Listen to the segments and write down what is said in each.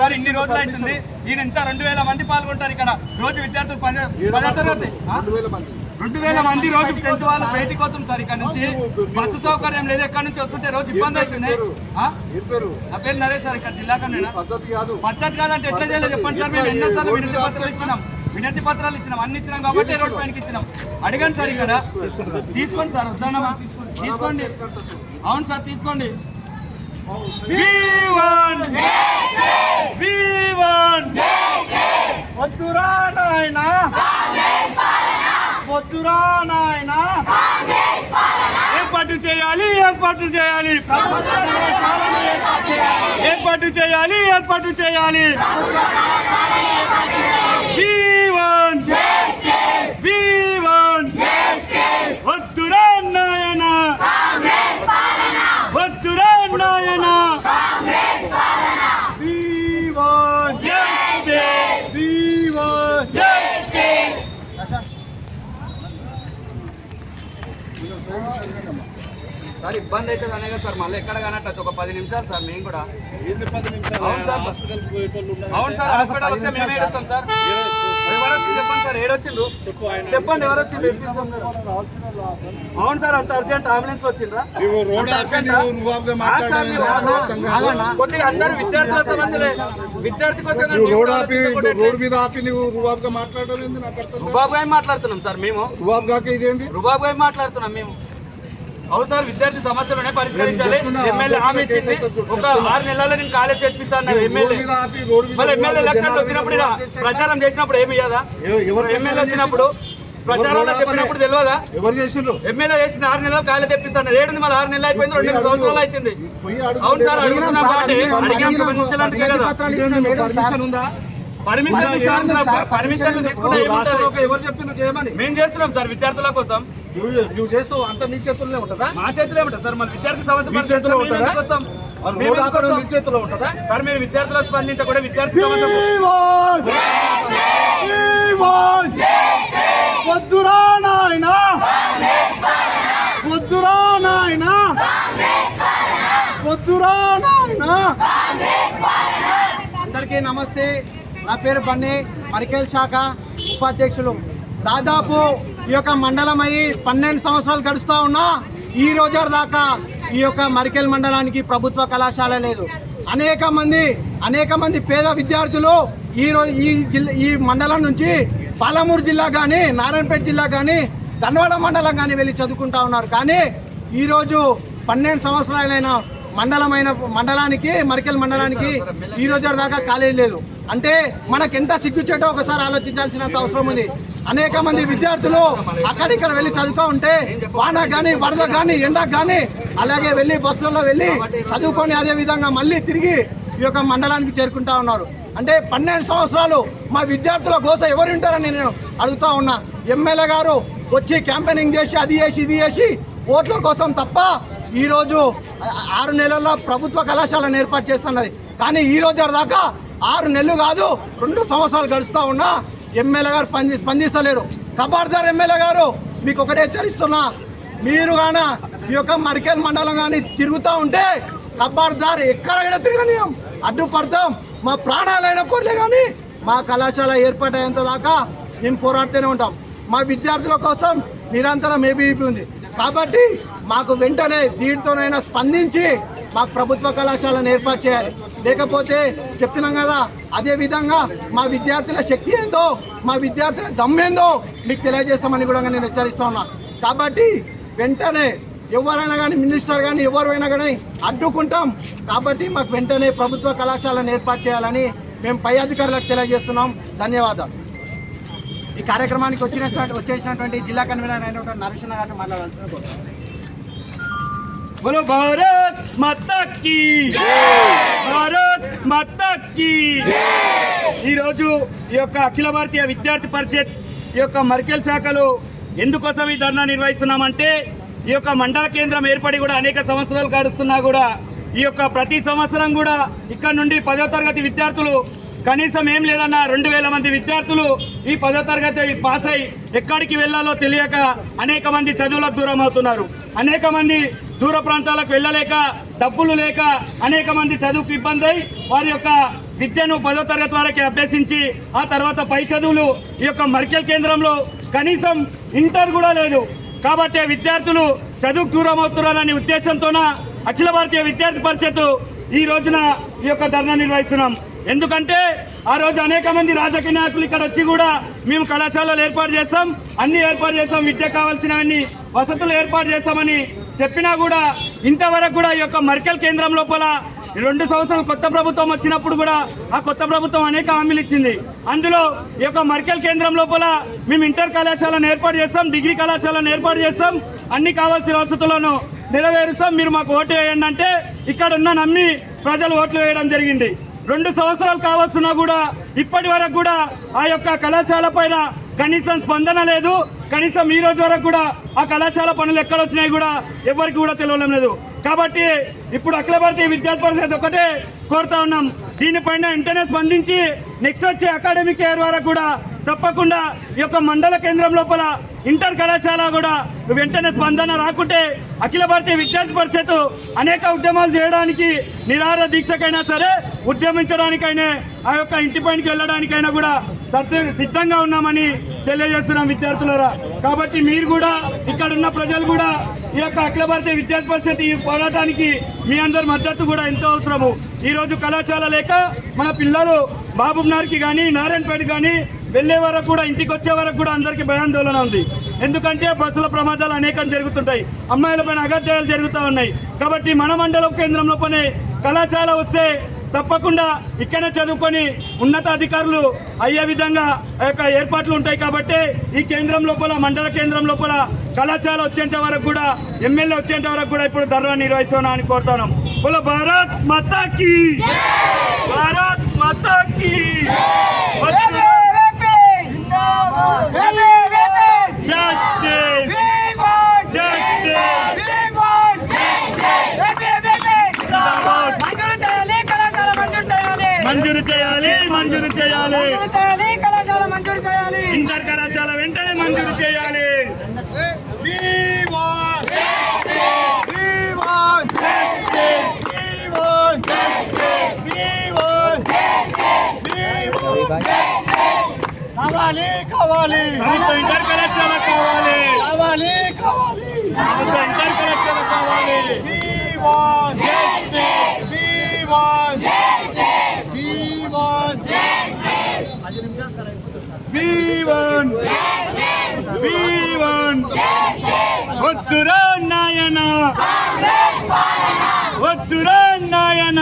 Sir ఇన్ని రోజులు అవుతుంది ఈయన ఇంత రెండు వేల మంది పాల్గొంటారు ఇక్కడ. రోజు విద్యార్థులు పది తరగతి? రెండు వేల మంది. రోజు టెన్త్ వాళ్ళు బయటికి వస్తుంది సార్ ఇక్కడ నుంచి. బస్సు సౌకర్యం లేదు. ఎక్కడ నుంచి వస్తుంటే రోజు ఇబ్బంది అవుతుంది? నా పేరు నరేష్ సార్ ఇక్కడ జిల్లా కన్నా. పద్ధతి కాదంటే ఎట్లా చేయాలో చెప్పండి సార్. మేము ఎన్నోసార్లు వినతి పత్రాలు ఇచ్చినాం. వినతి పత్రాలు ఇచ్చినాం. అన్ని ఇచ్చినాం కాబట్టి రోడ్ పైనకి ఇచ్చినాం. అడగండి సార్ ఇక్కడ. తీసుకోండి సార్. వద్దన్నమా తీసుకోండి. అవును సార్ తీసుకోండి. వద్దురా నాయన. వద్దురా నాయన. ఏర్పాటు చేయాలి ఏర్పాటు చేయాలి. ఏర్పాటు చేయాలి ఏర్పాటు చేయాలి. V1! V1! వద్దురా నాయన వద్దురా నాయన వివోన్ Justice! వివోన్ Justice! సార్ ఇబ్బంది అవుతుంది అనే కదా సార్ మళ్ళీ ఎక్కడ కానట్టు ఒక పది నిమిషాలు సార్ మేము కూడా. అవును సార్. అవును సార్ హాస్పిటల్ వస్తే మేము ఏడుస్తాం సార్. చెప్పండి సార్ ఏడొచ్చిండ్రు? చెప్పండి ఎవరు వచ్చి అవును సార్ అంత అర్జెంట్ అంబులెన్స్ వచ్చిండ్రా. కొద్దిగా అందరు విద్యార్థుల సమస్యలే విద్యార్థి కోసం మాట్లాడుతున్నాం సార్ మేము. రుబాబ్ కాక ఇదేంది? రుబాబు గారి మాట్లాడుతున్నాం మేము. అవును సార్ విద్యార్థి సమస్యలనే పరిష్కరించాలి. ఎమ్మెల్యే హామీ ఇచ్చింది. ఒక ఆరు నెలల్లో నేను కాలేజ్ చేర్పిస్తాను ఎమ్మెల్యే. మళ్ళీ ఎమ్మెల్యే ఎలక్షన్లు వచ్చినప్పుడు ఇలా ప్రచారం చేసినప్పుడు ఏమి ఇయ్యదా? ఎమ్మెల్యే వచ్చినప్పుడు ప్రచారంలో చెప్పినప్పుడు తెలియదా? ఎవరు చేసిండ్రు? ఎమ్మెల్యే చేసిన ఆరు నెలలు కాలే తెప్పిస్తాను ఏడుంది మళ్ళీ ఆరు నెలలు అయిపోయింది రెండు నెలల సంవత్సరాలు అవుతుంది. అవును సార్ అడుగుతున్నాం కాబట్టి కదా. పర్మిషన్ ఉందా? పర్మిషన్ పర్మిషన్ తీసుకుంటే ఏముంటది? మేము చేస్తున్నాం సార్ విద్యార్థుల కోసం. నువ్వు నువ్వు చేస్తావు అంత నీ చేతుల్లోనే ఉంటుందా? మా చేతిలో ఉంటుంది సార్ మన విద్యార్థి సమస్య మీ చేతిలో ఉంటుందా? ఎందుకు వస్తాం? మరి మేము రోడ్ ఎందుకు ఆపడం వస్తాం? నీ చేతిలో ఉంటుందా? సార్ మీరు విద్యార్థులకు స్పందించ కూడా విద్యార్థి సమస్య వివోన్ వివోన్ వద్దురా నాయనా వద్దురా నాయనా వద్దురా నాయనా అందరికీ నమస్తే. నా పేరు బన్నీ మరికేల్ శాఖ ఉపాధ్యక్షులు. దాదాపు ఈ యొక్క మండలం అయ్యి పన్నెండు సంవత్సరాలు గడుస్తూ ఉన్నా ఈ రోజు దాకా ఈ యొక్క మరికెల్ మండలానికి ప్రభుత్వ కళాశాల లేదు. అనేక మంది అనేక మంది పేద విద్యార్థులు ఈ రోజు ఈ జిల్లా ఈ మండలం నుంచి పాలమూరు జిల్లా కానీ నారాయణపేట జిల్లా కానీ ధన్వాడ మండలం కానీ వెళ్ళి చదువుకుంటా ఉన్నారు. కానీ ఈరోజు పన్నెండు సంవత్సరాలైన మండలమైన మండలానికి మరికెల్ మండలానికి ఈ రోజు దాకా కాలేజ్ లేదు. అంటే మనకు ఎంత సిగ్గుచేటో ఒకసారి ఆలోచించాల్సినంత అవసరం ఉంది. అనేక మంది విద్యార్థులు అక్కడిక్కడ వెళ్ళి చదువుకో ఉంటే వాన కానీ వరద కానీ ఎండ కానీ అలాగే వెళ్ళి బస్సులలో వెళ్ళి చదువుకొని అదే విధంగా మళ్ళీ తిరిగి ఈ యొక్క మండలానికి చేరుకుంటా ఉన్నారు. అంటే పన్నెండు సంవత్సరాలు మా విద్యార్థుల కోసం ఎవరు ఉంటారని నేను అడుగుతా ఉన్నా. ఎమ్మెల్యే గారు వచ్చి క్యాంపెయినింగ్ చేసి అది చేసి ఇది చేసి ఓట్ల కోసం తప్ప ఈరోజు ఆరు నెలల్లో ప్రభుత్వ కళాశాలను ఏర్పాటు చేస్తున్నది. కానీ ఈ రోజు దాకా ఆరు నెలలు కాదు రెండు సంవత్సరాలు గడుస్తూ ఉన్నా ఎమ్మెల్యే గారు స్పంది స్పందిస్తలేరు. ఖబర్దార్ ఎమ్మెల్యే గారు మీకు ఒకటే హెచ్చరిస్తున్నా. మీరు గాన ఈ యొక్క మరికేల్ మండలం కానీ తిరుగుతూ ఉంటే ఖబర్దార్ ఎక్కడైనా తిరగనీయం. అడ్డుపడతాం మా ప్రాణాలైన కోర్లే కానీ మా కళాశాల ఏర్పాటయ్యేంత దాకా మేము పోరాడుతూనే ఉంటాం. మా విద్యార్థుల కోసం నిరంతరం ఏబీపీ ఉంది. కాబట్టి మాకు వెంటనే దీంతోనైనా స్పందించి మాకు ప్రభుత్వ కళాశాలను ఏర్పాటు చేయాలి. లేకపోతే చెప్పినాం కదా అదే విధంగా మా విద్యార్థుల శక్తి ఏందో మా విద్యార్థుల దమ్మేందో మీకు తెలియజేస్తామని కూడా నేను హెచ్చరిస్తా ఉన్నా. కాబట్టి వెంటనే ఎవరైనా కానీ మినిస్టర్ కానీ ఎవరైనా కానీ అడ్డుకుంటాం. కాబట్టి మాకు వెంటనే ప్రభుత్వ కళాశాలను ఏర్పాటు చేయాలని మేము పై అధికారులకు తెలియజేస్తున్నాం. ధన్యవాదాలు. ఈ కార్యక్రమానికి వచ్చిన వచ్చేసినటువంటి జిల్లా కన్వీనర్ అయినటువంటి నరసింహ గారిని మాట్లాడాల్సిన बोलो भारत माता की భారత్ మాతా की ఈరోజు ఈ యొక్క అఖిల భారతీయ విద్యార్థి పరిషత్ ఈ యొక్క మర్కెల్ శాఖలో ఎందుకోసం ఈ ధర్నా నిర్వహిస్తున్నామంటే ఈ యొక్క మండల కేంద్రం ఏర్పడి కూడా అనేక సంవత్సరాలు గడుస్తున్నా కూడా ఈ యొక్క ప్రతి సంవత్సరం కూడా ఇక్కడ నుండి పదో తరగతి విద్యార్థులు కనీసం ఏం లేదన్న రెండు వేల మంది విద్యార్థులు ఈ పదో తరగతి పాస్ అయి ఎక్కడికి వెళ్ళాలో తెలియక అనేక మంది చదువులకు దూరం అవుతున్నారు అనేక మంది దూర ప్రాంతాలకు వెళ్ళలేక డబ్బులు లేక అనేక మంది చదువుకు ఇబ్బంది అయి వారి యొక్క విద్యను పదో తరగతి వరకు అభ్యసించి ఆ తర్వాత పై చదువులు ఈ యొక్క మర్కెల్ కేంద్రంలో కనీసం ఇంటర్ కూడా లేదు. కాబట్టి విద్యార్థులు చదువు దూరం అవుతున్నారనే ఉద్దేశంతోన అఖిల భారతీయ విద్యార్థి పరిషత్ ఈ రోజున ఈ యొక్క ధర్నా నిర్వహిస్తున్నాం. ఎందుకంటే ఆ రోజు అనేక మంది రాజకీయ నాయకులు ఇక్కడ వచ్చి కూడా మేము కళాశాలలు ఏర్పాటు చేస్తాం అన్ని ఏర్పాటు చేస్తాం విద్య కావాల్సినవన్నీ వసతులు ఏర్పాటు చేస్తామని చెప్పినా కూడా ఇంతవరకు కూడా ఈ యొక్క మర్కెల్ కేంద్రం లోపల రెండు సంవత్సరాలు కొత్త ప్రభుత్వం వచ్చినప్పుడు కూడా ఆ కొత్త ప్రభుత్వం అనేక హామీలు ఇచ్చింది. అందులో ఈ యొక్క మర్కెల్ కేంద్రం లోపల మేము ఇంటర్ కళాశాలను ఏర్పాటు చేస్తాం డిగ్రీ కళాశాలను ఏర్పాటు చేస్తాం అన్ని కావాల్సిన వసతులను నెరవేరుస్తాం. మీరు మాకు ఓటు వేయండి అంటే ఇక్కడ ఉన్న నమ్మి ప్రజలు ఓట్లు వేయడం జరిగింది. రెండు సంవత్సరాలు కావాల్సిన కూడా ఇప్పటి వరకు కూడా ఆ యొక్క కళాశాల పైన కనీసం స్పందన లేదు. కనీసం ఈ రోజు వరకు కూడా ఆ కళాశాల పనులు ఎక్కడ వచ్చినాయి కూడా ఎవరికి కూడా తెలియడం లేదు. కాబట్టి ఇప్పుడు అఖిల భారతీయ విద్యార్థి పరిషత్ ఒకటే కోరుతా ఉన్నాం. దీనిపైన వెంటనే స్పందించి నెక్స్ట్ వచ్చే అకాడమిక్ ఇయర్ వరకు కూడా తప్పకుండా ఈ యొక్క మండల కేంద్రం లోపల ఇంటర్ కళాశాల కూడా వెంటనే స్పందన రాకుంటే అఖిల భారతీయ విద్యార్థి పరిషత్ అనేక ఉద్యమాలు చేయడానికి నిరాహార దీక్షకైనా సరే ఉద్యమించడానికైనా ఆ యొక్క ఇంటి పైనకి వెళ్ళడానికైనా కూడా సిద్ధంగా ఉన్నామని తెలియజేస్తున్నాం విద్యార్థులరా. కాబట్టి మీరు కూడా ఇక్కడ ఉన్న ప్రజలు కూడా ఈ యొక్క అఖిల భారతీయ విద్యార్థి పరిషత్ ఈ పోరాటానికి మీ అందరి మద్దతు కూడా ఎంతో అవసరము. ఈరోజు కళాశాల లేక మన పిల్లలు బాబునార్కి కానీ నారాయణపేట కానీ వెళ్ళే వరకు కూడా ఇంటికి వచ్చే వరకు కూడా అందరికీ భయాందోళన ఉంది. ఎందుకంటే బస్సుల ప్రమాదాలు అనేకం జరుగుతుంటాయి. అమ్మాయిలపైన అగత్యాలు జరుగుతూ ఉన్నాయి. కాబట్టి మన మండలం కేంద్రంలో పనే కళాశాల వస్తే తప్పకుండా ఇక్కడనే చదువుకొని ఉన్నత అధికారులు అయ్యే విధంగా ఆ యొక్క ఏర్పాట్లు ఉంటాయి కాబట్టి ఈ కేంద్రం లోపల మండల కేంద్రం లోపల కళాశాల వచ్చేంత వరకు కూడా ఎమ్మెల్యే వచ్చేంత వరకు కూడా ఇప్పుడు ధర్నా నిర్వహిస్తున్నా అని కోరుతున్నాం బోలో భారత్ మాతాకి భారత్ మాతాకి మంజూరు చేయాలి మంజూరు చేయాలి. ఇంటర్ కళాశాల వెంటనే మంజూరు చేయాలి. want We want We want కావాలి కావాలి. ఇంటర్ కళాశాల కావాలి. కావాలి కావాలి. ఇంటర్ కళాశాల కావాలి. వద్దురా నాయన. వద్దురా నాయన.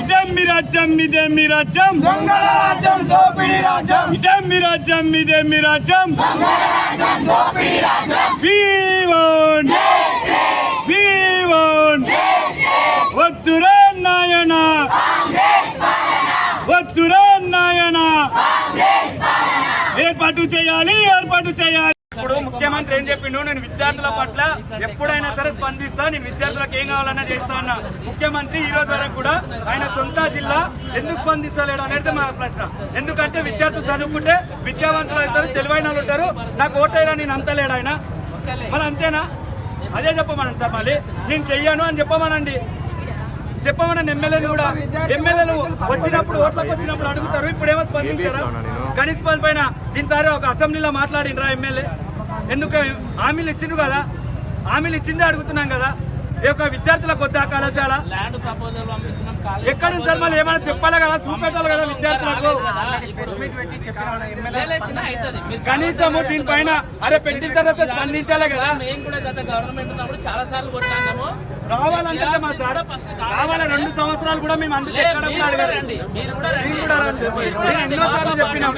ఇదే మీ రాజ్యం ఇదే మీ రాజ్యం? దొంగల రాజ్యం దోపిడీ రాజ్యం? ఇదే మీ రాజ్యం ఇదే మీ రాజ్యం We want We want వద్దురా నాయన. వద్దురా నాయన. ఏర్పాటు చేయాలి ఏర్పాటు చేయాలి. ఇప్పుడు ముఖ్యమంత్రి ఏం చెప్పిండు? నేను విద్యార్థుల పట్ల ఎప్పుడైనా సరే స్పందిస్తా నేను విద్యార్థులకు ఏం కావాలన్నా చేస్తా అన్న. ముఖ్యమంత్రి ఈ రోజు వరకు కూడా ఆయన సొంత జిల్లా ఎందుకు స్పందిస్తలేడు అనేది మా ప్రశ్న. ఎందుకంటే విద్యార్థులు చదువుకుంటే విద్యావంతులు అవుతారు తెలివైన వాళ్ళు ఉంటారు. నాకు ఓటైనా నేను అంతలేడు ఆయన. మరి అంతేనా? అదే చెప్పమనండి సార్ మళ్ళీ. నేను చెయ్యను అని చెప్పమనండి. చెప్పమనండి ఎమ్మెల్యేలు కూడా. ఎమ్మెల్యేలు వచ్చినప్పుడు ఓట్లకు వచ్చినప్పుడు అడుగుతారు. ఇప్పుడేమో స్పందించారా? కనీస పని పైన దీనిసారి ఒక అసెంబ్లీలో మాట్లాడినరా ఎమ్మెల్యే? ఎందుకు హామీలు ఇచ్చిండ్రు కదా? హామీలు ఇచ్చిందే అడుగుతున్నాం కదా? ఈ యొక్క విద్యార్థులకు వద్దా కళాశాల? ల్యాండ్ ప్రపోజల్ పంపించినాం కాలేజ్ ఎక్కడి నుంచి సార్ మళ్ళీ ఏమైనా చెప్పాలి కదా? చూపెట్టాలి కదా విద్యార్థులకు. కనీసము దీనిపైన అరే పెట్టిన తర్వాత స్పందించాలి కదా? మేము కూడా గత గవర్నమెంట్ ఉన్నప్పుడు చాలా సార్లు కొట్లాడినాము. రావాలంటే మా సార్ రావాలి? రెండు సంవత్సరాలు కూడా మేము అందుకే లేదు, ఎక్కడ మీరు కూడా కూడా అడగలేదు. రండి. మీరు కూడా రండి. మీరు కూడా రండి. నేను ఎన్నోసార్లు చెప్పినాం.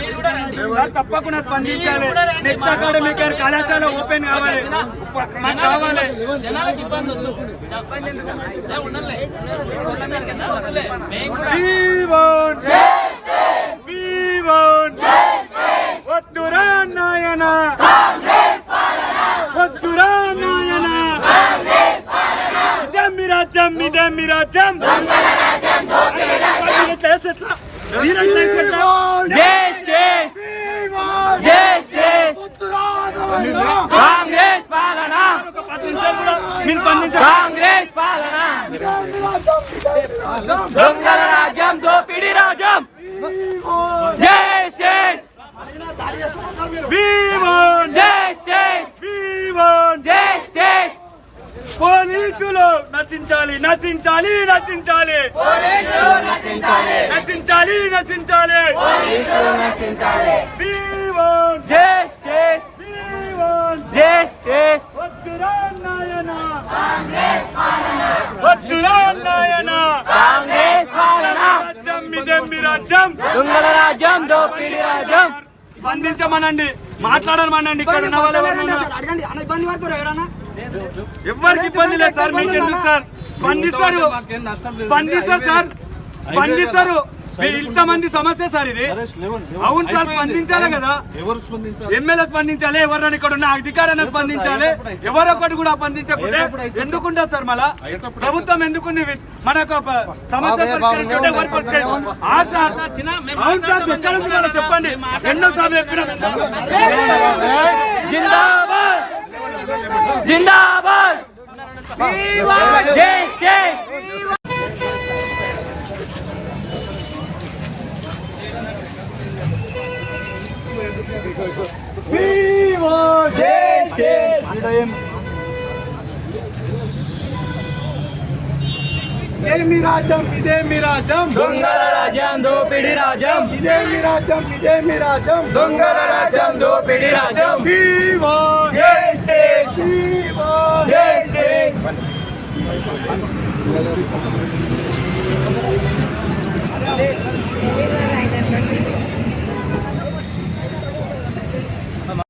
సార్ తప్పకుండా స్పందించాలి. నెక్స్ట్ అకాడమిక్ కళాశాల ఓపెన్ కావాలి. మాకు కావాలి. జనాలకు ఇబ్బంది వద్దు ఏ, ఉండలే ఉండలే కదా, వదిలే. మేము కూడా We want We want వద్దురా నాయన వద్దురా నాయన ఇదే మీ రాజ్యం ఇదే మీ రాజ్యం అరే, ఎట్లా వద్దురా నాయనా. కాంగ్రెస్ పాలన. రాజ్యం ఇదేమి రాజ్యం? దొంగల రాజ్యం దోపిడి రాజ్యం. స్పందించమనండి. మాట్లాడమనండి ఇక్కడ ఉన్న వాళ్ళు ఎవరికి ఇబ్బంది లేదు సార్ మీకు ఎందుకు సార్ స్పందిస్తారు. స్పందిస్తారు సార్. స్పందిస్తారు. మీ ఇంతమంది సమస్య సార్ ఇది. అవును సార్. స్పందించాలి కదా ఎవరు స్పందించాలి ఎమ్మెల్యే స్పందించాలి ఎవరైనా ఇక్కడ ఉన్న అధికారాన్ని స్పందించాలి ఎవరొకటి కూడా స్పందించకుంటే ఎందుకుంటారు సార్ మళ్ళా ప్రభుత్వం ఎందుకుంది మనకు సమస్య పరిష్కరించుకుంటే ఎవరు పరిష్కరించారు ఆ సార్ అవును సార్ ఎక్కడ చెప్పండి ఎన్నో సార్లు చెప్పినా జిందాబాద్ జిందాబాద్ జస్టిస్ ఇదే మీ రాజ్యం ఇదే మీ రాజ్యం. దొంగల రాజ్యం దోపిడి రాజ్యం. ఇదే మీ రాజ్యం ఇదే మీ రాజ్యం. దొంగల రాజ్యం దోపిడి రాజ్యం. Justice justice